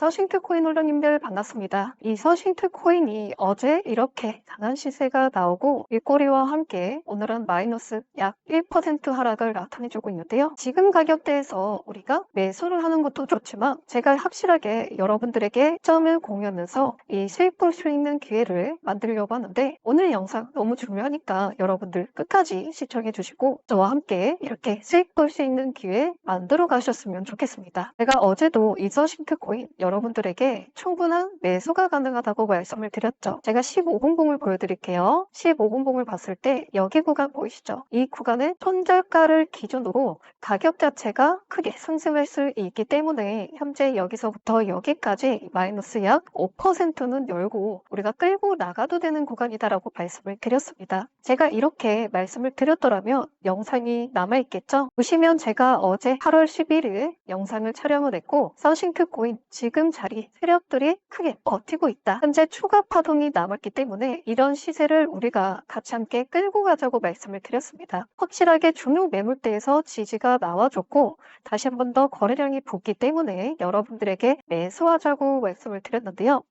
서싱트 코인 홀더님들 반갑습니다. 이 서싱트 코인이 어제 이렇게 강한 시세가 나오고 일거리와 함께 오늘은 마이너스 약 1% 하락을 나타내주고 있는데요. 지금 가격대에서 우리가 매수를 하는 것도 좋지만 제가 확실하게 여러분들에게 점을 공유하면서 이 수익 볼 수 있는 기회를 만들려고 하는데 오늘 영상 너무 중요하니까 여러분들 끝까지 시청해 주시고 저와 함께 이렇게 수익 볼 수 있는 기회 만들어 가셨으면 좋겠습니다. 제가 어제도 이 서싱크 코인 여러분들에게 충분한 매수가 가능하다고 말씀을 드렸죠. 제가 15분봉을 보여드릴게요. 15분봉을 봤을 때 여기 구간 보이시죠? 이 구간은 손절가를 기준으로 가격 자체가 크게 상승할 수 있기 때문에 현재 여기서부터 여기까지 마이너스 약 5%는 열고 우리가 끌고 나가도 되는 구간이다라고 말씀을 드렸습니다. 제가 이렇게 말씀을 드렸더라면 영상이 남아있겠죠? 보시면 제가 어제 8월 11일 영상을 촬영을 했고 서싱크 코인 지금 자리 세력들이 크게 버티고 있다. 현재 추가 파동이 남았기 때문에 이런 시세를 우리가 같이 함께 끌고 가자고 말씀을 드렸습니다. 확실하게 중요 매물대에서 지지가 나와줬고 다시 한 번 더 거래량이 붙기 때문에 여러분들에게 매수하자고 말씀을 드렸는데요.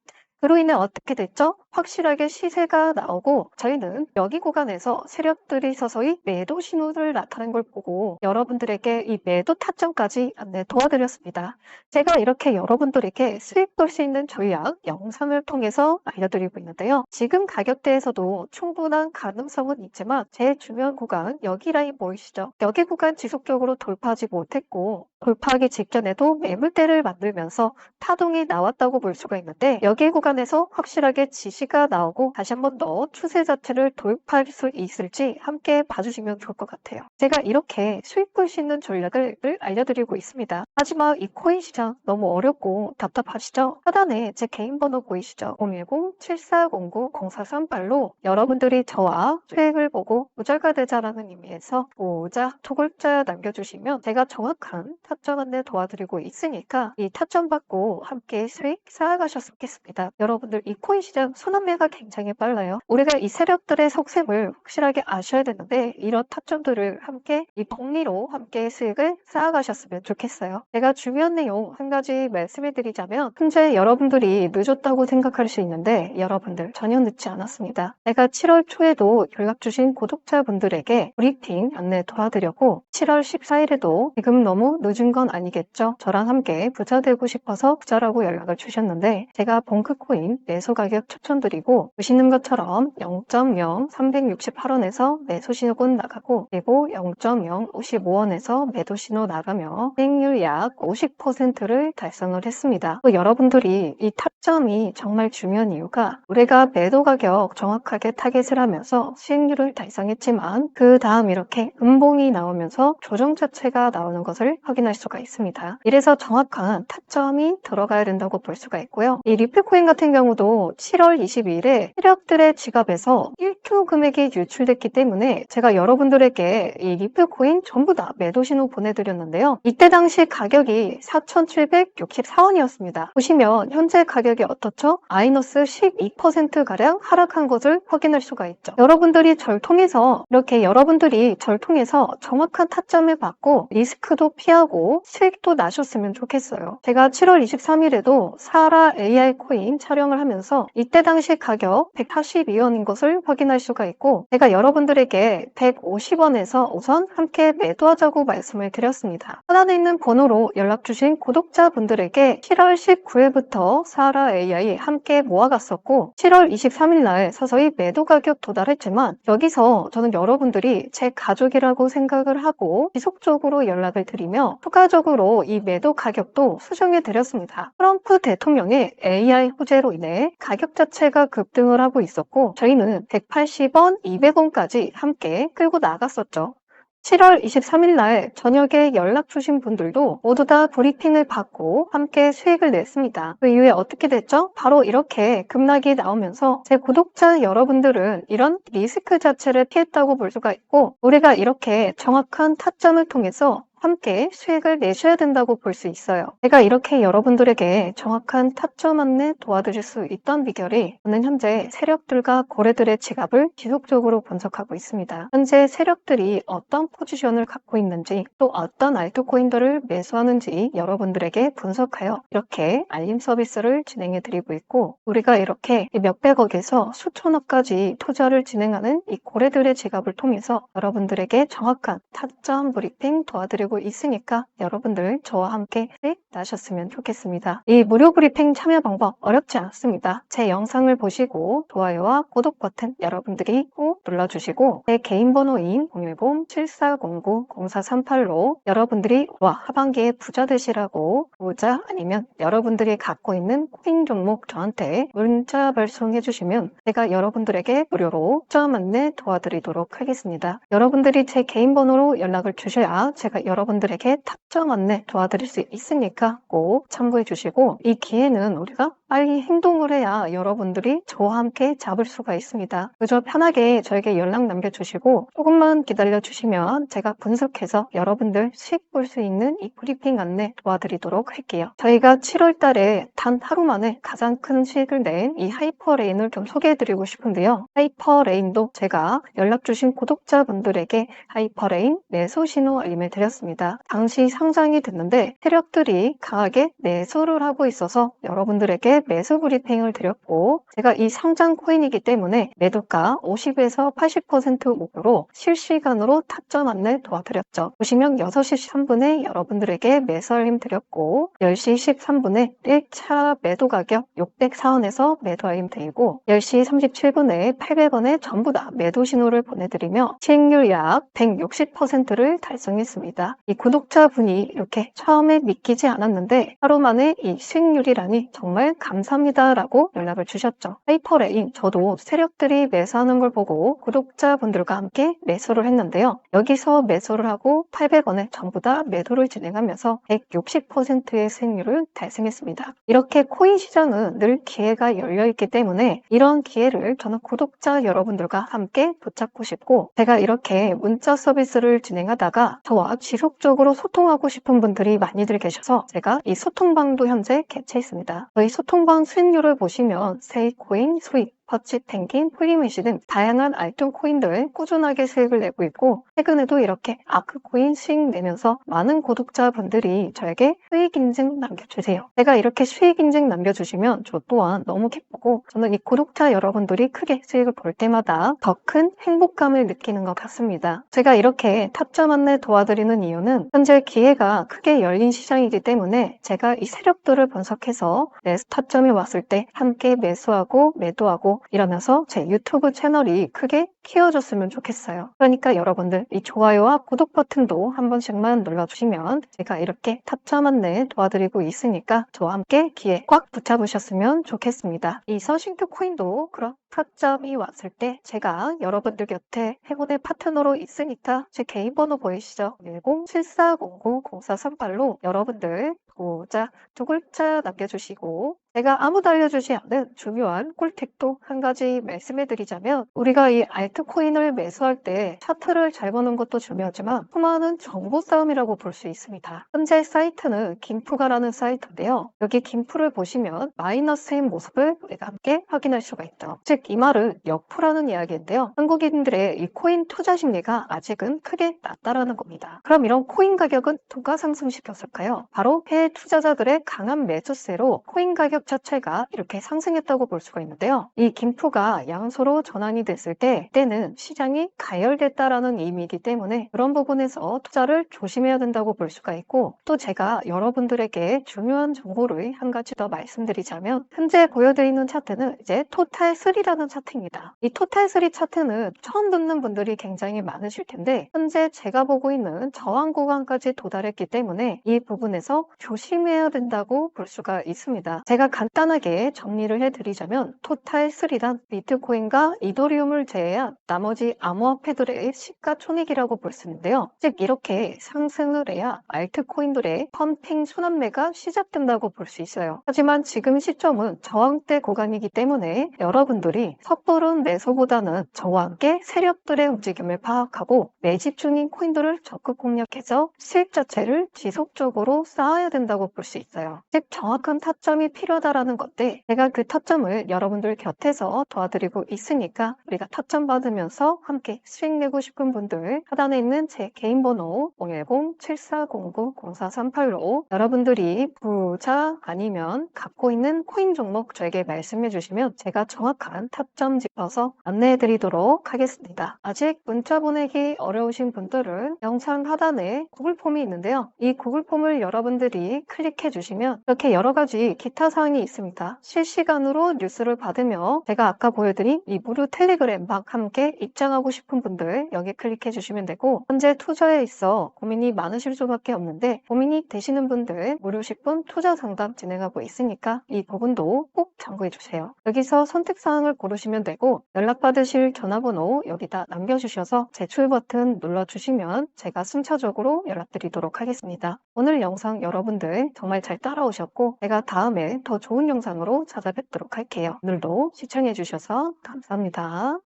그로 인해 어떻게 됐죠? 확실하게 시세가 나오고 저희는 여기 구간에서 세력들이 서서히 매도 신호를 나타낸 걸 보고 여러분들에게 이 매도 타점까지 안내 도와드렸습니다. 제가 이렇게 여러분들에게 수익 볼 수 있는 전략 영상을 통해서 알려드리고 있는데요. 지금 가격대에서도 충분한 가능성은 있지만 제일 중요한 구간 여기 라인 보이시죠? 여기 구간 지속적으로 돌파하지 못했고 돌파하기 직전에도 매물대를 만들면서 파동이 나왔다고 볼 수가 있는데 여기 구간에서 확실하게 지시 가 나오고 다시 한 번 더 추세 자체를 도입할 수 있을지 함께 봐주시면 좋을 것 같아요. 제가 이렇게 수익 있는 전략을 알려드리고 있습니다. 하지만 이 코인 시장 너무 어렵고 답답하시죠? 하단에 제 개인 번호 보이시죠? 010-7409-0438로 여러분들이 저와 수익을 보고 우자가 되자라는 의미에서 우자 토글자 남겨주시면 제가 정확한 타점 안내 도와드리고 있으니까 이 타점 받고 함께 수익 쌓아가셨으면 좋겠습니다. 여러분들 이 코인 시장 순환매가 굉장히 빨라요. 우리가 이 세력들의 속셈을 확실하게 아셔야 되는데 이런 타점들을 함께 이 복리로 함께 수익을 쌓아가셨으면 좋겠어요. 제가 중요한 내용 한 가지 말씀해 드리자면 현재 여러분들이 늦었다고 생각할 수 있는데 여러분들 전혀 늦지 않았습니다. 제가 7월 초에도 연락 주신 구독자분들에게 브리핑 안내 도와드렸고 7월 14일에도 지금 너무 늦은 건 아니겠죠? 저랑 함께 부자 되고 싶어서 부자라고 연락을 주셨는데 제가 봉크코인 매수 가격 추천 드리고 보시는 것처럼 0.0 368원에서 매수 신호군 나가고 그리고 0.0 55원에서 매도 신호 나가며 수익률 약 50%를 달성을 했습니다. 또 여러분들이 이 타점이 정말 중요한 이유가 우리가 매도 가격 정확하게 타겟을 하면서 수익률을 달성했지만 그 다음 이렇게 음봉이 나오면서 조정 자체가 나오는 것을 확인할 수가 있습니다. 이래서 정확한 타점이 들어가야 된다고 볼 수가 있고요. 이 리플코인 같은 경우도 7월 22일에 세력들의 지갑에서 1조 금액이 유출됐기 때문에 제가 여러분들에게 이 리플코인 전부 다 매도 신호 보내드렸는데요. 이때 당시 가격이 4,764원이었습니다. 보시면 현재 가격이 어떻죠? 마이너스 12%가량 하락한 것을 확인할 수가 있죠. 여러분들이 절 통해서 이렇게 여러분들이 절 통해서 정확한 타점을 받고 리스크도 피하고 수익도 나셨으면 좋겠어요. 제가 7월 23일에도 사라 AI 코인 촬영을 하면서 이때 당시 가격 142원인 것을 확인할 수가 있고 제가 여러분들에게 150원에서 우선 함께 매도하자고 말씀을 드렸습니다. 하단에 있는 번호로 연락 주신 구독자분들에게 7월 19일부터 사라 AI 함께 모아갔었고 7월 23일 날 서서히 매도 가격 도달했지만 여기서 저는 여러분들이 제 가족이라고 생각을 하고 지속적으로 연락을 드리며 추가적으로 이 매도 가격도 수정해 드렸습니다. 트럼프 대통령의 AI 호재로 인해 가격 자체 가 급등을 하고 있었고 저희는 180원, 200원까지 함께 끌고 나갔었죠. 7월 23일 날 저녁에 연락 주신 분들도 모두 다 브리핑을 받고 함께 수익을 냈습니다. 그 이후에 어떻게 됐죠? 바로 이렇게 급락이 나오면서 제 구독자 여러분들은 이런 리스크 자체를 피했다고 볼 수가 있고 우리가 이렇게 정확한 타점을 통해서 함께 수익을 내셔야 된다고 볼 수 있어요. 제가 이렇게 여러분들에게 정확한 타점 안내 도와드릴 수 있던 비결이 저는 현재 세력들과 고래들의 지갑을 지속적으로 분석하고 있습니다. 현재 세력들이 어떤 포지션을 갖고 있는지 또 어떤 알트코인들을 매수하는지 여러분들에게 분석하여 이렇게 알림 서비스를 진행해 드리고 있고 우리가 이렇게 몇백억에서 수천억까지 투자를 진행하는 이 고래들의 지갑을 통해서 여러분들에게 정확한 타점 브리핑 도와드리고 있으니까 여러분들 저와 함께 나셨으면 좋겠습니다. 이 무료 브리핑 참여 방법 어렵지 않습니다. 제 영상을 보시고 좋아요와 구독 버튼 여러분들이 꼭 눌러주시고 제 개인 번호인 010-7409-0438로 여러분들이 와 하반기에 부자 되시라고 부자 아니면 여러분들이 갖고 있는 코인 종목 저한테 문자 발송해 주시면 제가 여러분들에게 무료로 점 안내 도와드리도록 하겠습니다. 여러분들이 제 개인 번호로 연락을 주셔야 제가 여러분 들에게 탑점 안내 도와드릴 수 있으니까 꼭 참고해 주시고 이 기회는 우리가 빨리 행동을 해야 여러분들이 저와 함께 잡을 수가 있습니다. 그저 편하게 저에게 연락 남겨주시고 조금만 기다려 주시면 제가 분석해서 여러분들 수익 볼 수 있는 이 브리핑 안내 도와드리도록 할게요. 저희가 7월 달에 단 하루 만에 가장 큰 수익을 낸 이 하이퍼레인을 좀 소개해 드리고 싶은데요. 하이퍼레인도 제가 연락 주신 구독자분들에게 하이퍼레인 매수 신호 알림을 드렸습니다. 당시 상장이 됐는데 세력들이 강하게 매수를 하고 있어서 여러분들에게 매수 브리핑을 드렸고 제가 이 상장 코인이기 때문에 매도가 50에서 80% 목표로 실시간으로 타점 안내 도와드렸죠. 보시면 6시 13분에 여러분들에게 매수 알림 드렸고 10시 13분에 1차 매도 가격 604원에서 매도 알림 드리고 10시 37분에 800원에 전부 다 매도 신호를 보내드리며 수익률 약 160%를 달성했습니다. 이 구독자분이 이렇게 처음에 믿기지 않았는데 하루 만에 이 수익률이라니 정말 감 사합니다라고 연락을 주셨죠. 하이퍼레인 저도 세력들이 매수하는 걸 보고 구독자분들과 함께 매수를 했는데요. 여기서 매수를 하고 800원에 전부 다 매도를 진행하면서 160%의 수익률을 달성했습니다. 이렇게 코인 시장은 늘 기회가 열려 있기 때문에 이런 기회를 저는 구독자 여러분들과 함께 붙잡고 싶고 제가 이렇게 문자 서비스를 진행하다가 저와 지속적으로 소통하고 싶은 분들이 많이들 계셔서 제가 이 소통방도 현재 개최했습니다. 저희 소통 방 수익률을 보시면 세이코인 수익 퍼치 펭귄, 플리메시 등 다양한 알통 코인들 꾸준하게 수익을 내고 있고 최근에도 이렇게 아크코인 수익 내면서 많은 구독자분들이 저에게 수익 인증 남겨주세요. 제가 이렇게 수익 인증 남겨주시면 저 또한 너무 기쁘고 저는 이 구독자 여러분들이 크게 수익을 볼 때마다 더 큰 행복감을 느끼는 것 같습니다. 제가 이렇게 타점 안내 도와드리는 이유는 현재 기회가 크게 열린 시장이기 때문에 제가 이 세력들을 분석해서 내 타점이 왔을 때 함께 매수하고 매도하고 이러면서 제 유튜브 채널이 크게 키워줬으면 좋겠어요. 그러니까 여러분들 이 좋아요와 구독 버튼도 한 번씩만 눌러주시면 제가 이렇게 타점 안내 도와드리고 있으니까 저와 함께 기회 꽉 붙잡으셨으면 좋겠습니다. 이 서싱크 코인도 그런 타점이 왔을 때 제가 여러분들 곁에 행운의 파트너로 있으니까 제 개인 번호 보이시죠? 10-7409-0438로 여러분들 보자 두 글자 남겨주시고 제가 아무도 알려주지 않은 중요한 꿀팁도 한 가지 말씀해 드리자면 우리가 이 알트코인을 매수할 때 차트를 잘 보는 것도 중요하지만 수많은 정보 싸움이라고 볼 수 있습니다. 현재 사이트는 김프가라는 사이트인데요. 여기 김프를 보시면 마이너스인 모습을 우리가 함께 확인할 수가 있죠. 즉 이 말은 역프라는 이야기인데요. 한국인들의 이 코인 투자 심리가 아직은 크게 낮다라는 겁니다. 그럼 이런 코인 가격은 누가 상승시켰을까요? 바로 해외 투자자들의 강한 매수세로 코인 가격 자체가 이렇게 상승했다고 볼 수가 있는데요. 이 김프가 양소로 전환이 됐을 때 때는 시장이 가열됐다라는 의미이기 때문에 그런 부분에서 투자를 조심해야 된다고 볼 수가 있고 또 제가 여러분들에게 중요한 정보를 한 가지 더 말씀드리자면 현재 보여드리는 차트는 이제 토탈 3라는 차트입니다. 이 토탈 3 차트는 처음 듣는 분들이 굉장히 많으실 텐데 현재 제가 보고 있는 저항 구간까지 도달했기 때문에 이 부분에서 조심 조심해야 된다고 볼 수가 있습니다. 제가 간단하게 정리를 해드리자면 토탈 3단 비트코인과 이더리움을 제외한 나머지 암호화폐들의 시가총액이라고 볼 수 있는데요. 즉 이렇게 상승을 해야 알트코인들의 펌핑 순환매가 시작된다고 볼 수 있어요. 하지만 지금 시점은 저항대 구간이기 때문에 여러분들이 섣부른 매수보다는 저와 함께 세력들의 움직임을 파악하고 매집 중인 코인들을 적극 공략해서 수익 자체를 지속적으로 쌓아야 된다 고 볼 수 있어요. 즉 정확한 타점이 필요하다라는 건데 제가 그 타점을 여러분들 곁에서 도와드리고 있으니까 우리가 타점 받으면서 함께 수익 내고 싶은 분들 하단에 있는 제 개인 번호 010-7409-0438로 여러분들이 부자 아니면 갖고 있는 코인 종목 저에게 말씀해 주시면 제가 정확한 타점 짚어서 안내해 드리도록 하겠습니다. 아직 문자 보내기 어려우신 분들은 영상 하단에 구글 폼이 있는데요. 이 구글 폼을 여러분들이 클릭해 주시면 이렇게 여러 가지 기타 사항이 있습니다. 실시간으로 뉴스를 받으며 제가 아까 보여드린 이 무료 텔레그램과 함께 입장하고 싶은 분들 여기 클릭해 주시면 되고 현재 투자에 있어 고민이 많으실 수밖에 없는데 고민이 되시는 분들 무료 10분 투자 상담 진행하고 있으니까 이 부분도 꼭 참고해 주세요. 여기서 선택 사항을 고르시면 되고 연락 받으실 전화번호 여기다 남겨주셔서 제출 버튼 눌러주시면 제가 순차적으로 연락드리도록 하겠습니다. 오늘 영상 여러분 들 정말 잘 따라오셨고 제가 다음에 더 좋은 영상으로 찾아뵙도록 할게요. 오늘도 시청해 주셔서 감사합니다.